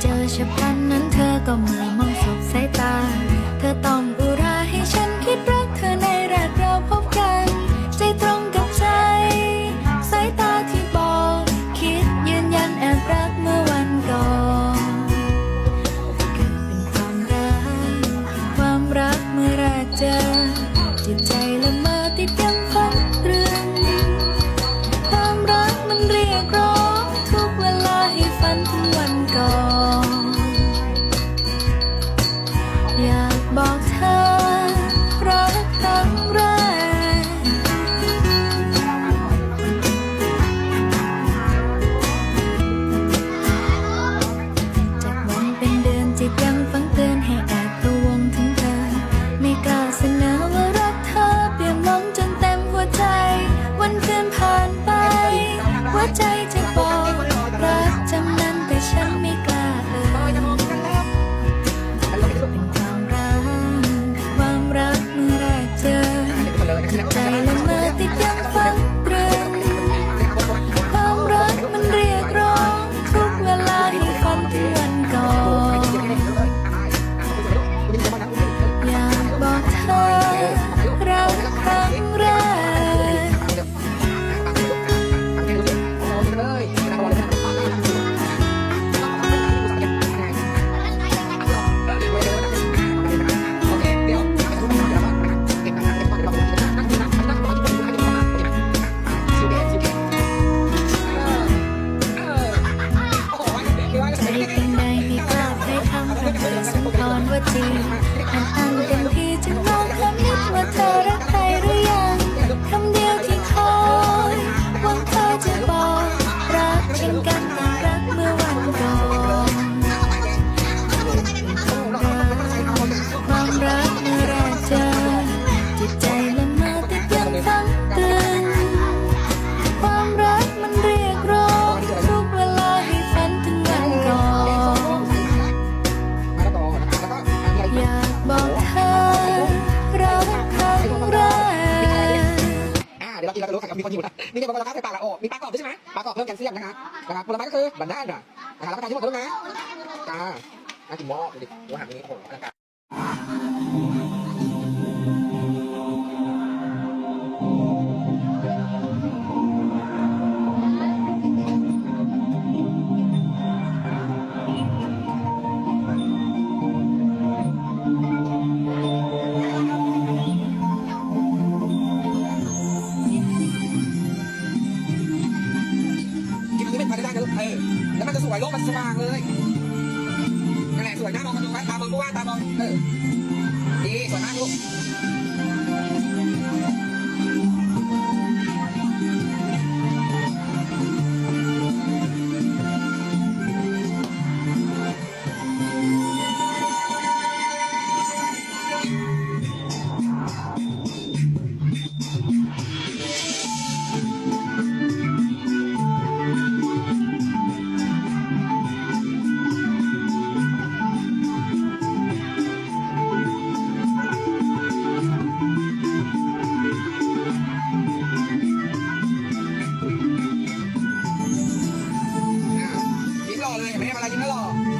เจอฉับพลันนั้นเธอก็มามองสบสายตา เธอต้องอุราให้ฉันคิดรักเธอในแรกเราพบกัน ใจตรงกับใจ สายตาที่บอก คิดยืนยันแอบรักเมื่อวันก่อนเกิดเป็นความรัก ความรักเมื่อแรกเจอ จิตใจละเมอติดยังฝันตรึงความรักมันเรียกร้องทุกเวลาให้ฝันถึง ใจ อ่าเดี๋ยวกินเราจะรู้กันมีคนหิวนะนี่เนี่ยบางคนเราใส่ปากละโอ้มีปลากรอบด้วยใช่ไหมปลากรอบเพิ่มแคลเซียมนะคะนะครับผลไม้ก็คือบานาน่ะนะคะรับประทานที่หมดแล้วนะจ้าน่ากินมากดูดิหัวหางนี้โอ้โหอลังการ แล้วมันจะสวยโลกมันสว่างเลยนั่นแหละสวยหน้ามองกันดูไว้ตามองก็ว่าตามองเออดีสวยมากลูก ไม่ได้มากินแล้วหรอก